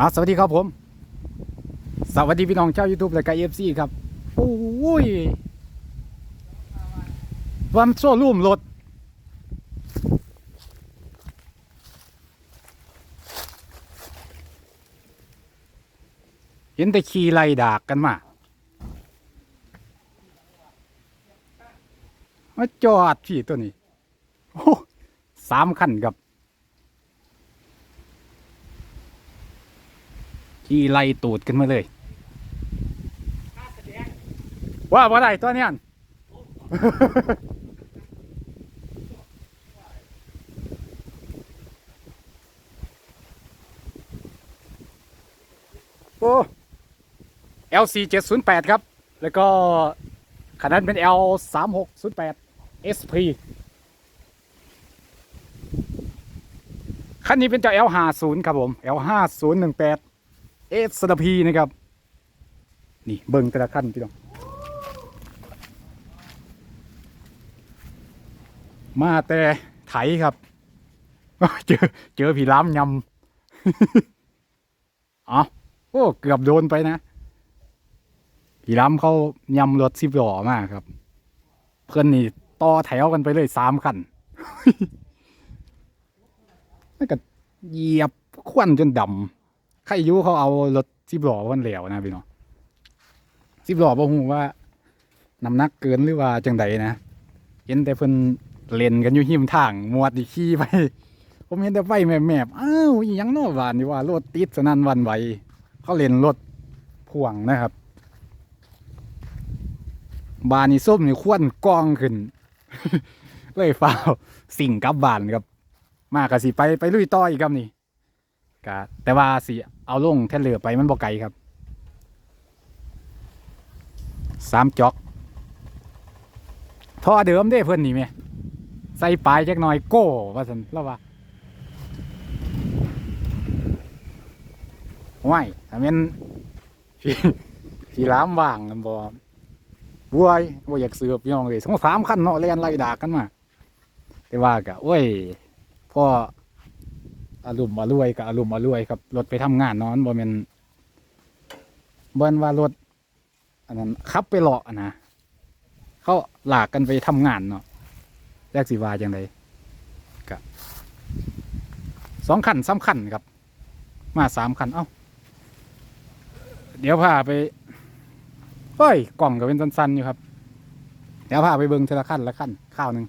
อ่าสวัสดีครับผม สวัสดีพี่น้องชาว YouTube และก็เอฟซีครับ โอ้ยวันโซ่ร่มรถเห็นแต่ขี่ไล่ดากกันมามาจอดพี่ตัวนี้ โอ้สามคันครับ ขี่ไล่ตูดกันมาเลยว่าบ่ได้ตัวเนี้ยโอ้ LC 708 ครับ แล้วก็ขนาดเป็น L 3608 SP คันนี้เป็นเจ้า L 50ครับผม L 5 0 1 8 5018 SP นะครับ นี่เบิ่งแต่ละขั้นพี่น้องมาแต่ไถครับ เจอเจอผีล้ามยำอ๋อโอ้เกือบโดนไปนะผีล้ำเขายำรถสิบล้อมากครับ เพื่อนนี่ต่อแถวกันไปเลยสามคันแล้วก็เหยียบควันจนดำ ใครอยุเขาเอารถสิบล้อวันเหลวนะพี่น้องสิบล้อบ่ฮู้ว่าน้ำหนักเกินหรือว่าจังใดนะเห็นแต่เพิ่นเล่นกันอยู่หิมทางมวดอีขี่ไปผมเห็นแต่ไฟแมบๆอ้าวอหยังนอหวานนี่ว่ารถติดสนั่นวันไหวเขาเล่นรถพ่วงนะครับบานนี่ส้มนี่ควนกองขึ้น เลยฟ้าสิ่งกับบานครับ มากะสิไปไปลุยต่ออีกครับนี่กะแต่ว่าสิ เอาลงแท่นเรือไปมันบ่ไกลครับสามจอกท่อเดิมเด้เพื่อนนี่ไหมใส่ปลายจักหน่อยโก้ว่าสันแล้วว่าว้ายถ้าแม่นพี่พี่ล้ามว่างกันบ่บวยบ่อยากเสือพี่น้องเลยสองสามคันเนาะเล่นไล่ดากันมา แต่ว่ากะโอ้ยพ่อ อารมณ์อารวยกับอารมณ์อรวยครับรถไปทำงานนอนบ่แม่นบ่นว่ารถอันนั้นขับไปเลาะอะนะเขาหลากกันไปทำงานเนาะแรกสิว่าจังไดกะสองคันสามคันครับ มาสามคันเอ้าเดี๋ยวพาไปเฮ้ยกล่องก็เป็นสั้นๆอยู่ครับ เดี๋ยวพาไปเบิ่งทีละขั้นละขั้นข้าวหนึ่ง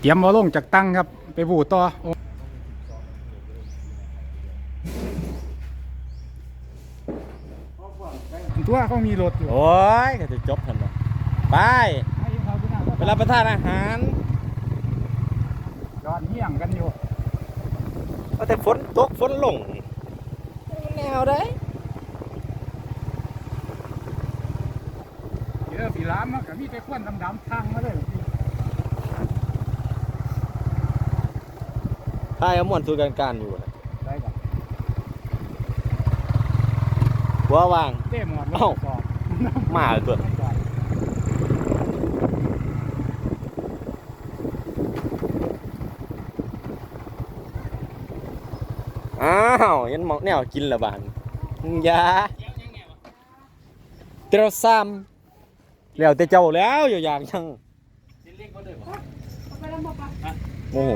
เตรียมมาลงจากตั้งครับ ไปบูต่อโอ้ตัวเขามีรถอยู่โอ้ยก็จะจบทันบ่ไป ไปรับประทานอาหารจอดเหี้ยงกันอยู่เอาแต่ฝนตกฝนลงแนวได้ เยอะสีล้ามมันก็มีแต่ควนดำๆทางมาเลยถ้าเอาม่วนสู่กันการอยู่นะได้กับหัวว่าง เต้หมอนเอ้า สอบมาเลยตัวไม่จอดอ้าวยันหมอกแนวกินละบานอยาเตราซ้ำ แล้วแต่เจ้าแล้วอยู่อย่างจังโอ้โห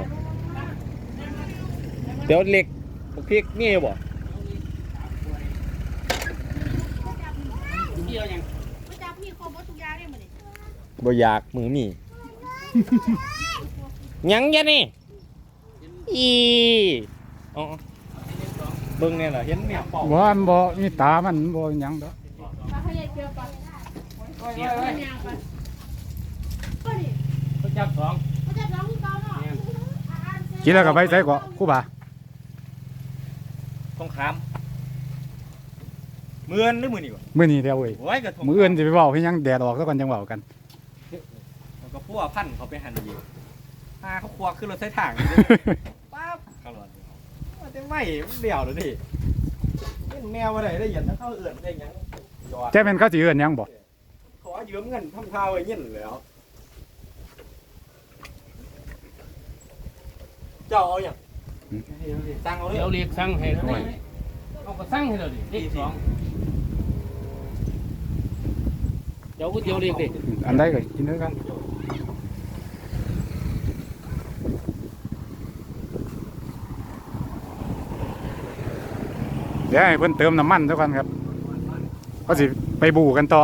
เดี๋ยวเล็กบักพริกนี่บ่ไม่จับพี่ครบหมดทุกอย่างได้หมดเลยบ่อยากมือมีหยังยะนี่อีอ๋อเบิ่งเนี่ยเหรอเห็นเนี่ยเปล่าบ่อันบ่มีตามันบ่หยังดอก มาให้ยายเจอก่อนไม่ยังก่อนก็ดิเขาจับสองเขาจะร้องที่เก่าเนาะกินแล้วก็ไปใส่ก็ครู่บ่าทองคำมือนหรือมือนี่วะมื้อนี้เดียวเว้ยโอ้ยกระทงมื้ออื่นสิไปเว้าให้หยังแดดออกซะก่อนจังเว้ากันมันก็พัวพันเขาไปหันอยู่พาเขาควักขึ้นรถใช้ถังปั๊บตลอดมันจะไม่มันเดี่ยวเลยดิเล่นแมวอะไรได้ยันถ้าเข้าเอื่อนได้หยังหยอดแจ้แม่นเขาสิเอิ้นหยังบ่ขอ ยืมเงินทำท่าไว้ยินแล้วเจ้าเอาอย่างสั่งเอาเลยเอาเรียกสั่งให้เราดิเอาก็สั่งให้เราดิเลขสองเดี๋ยวก็เดี๋ยวเรียกดิ ăn đấy rồi chín nữa con để ให้เพิ่นเติมน้ำมันทุกคนครับเขาสิไปบูกันต่อ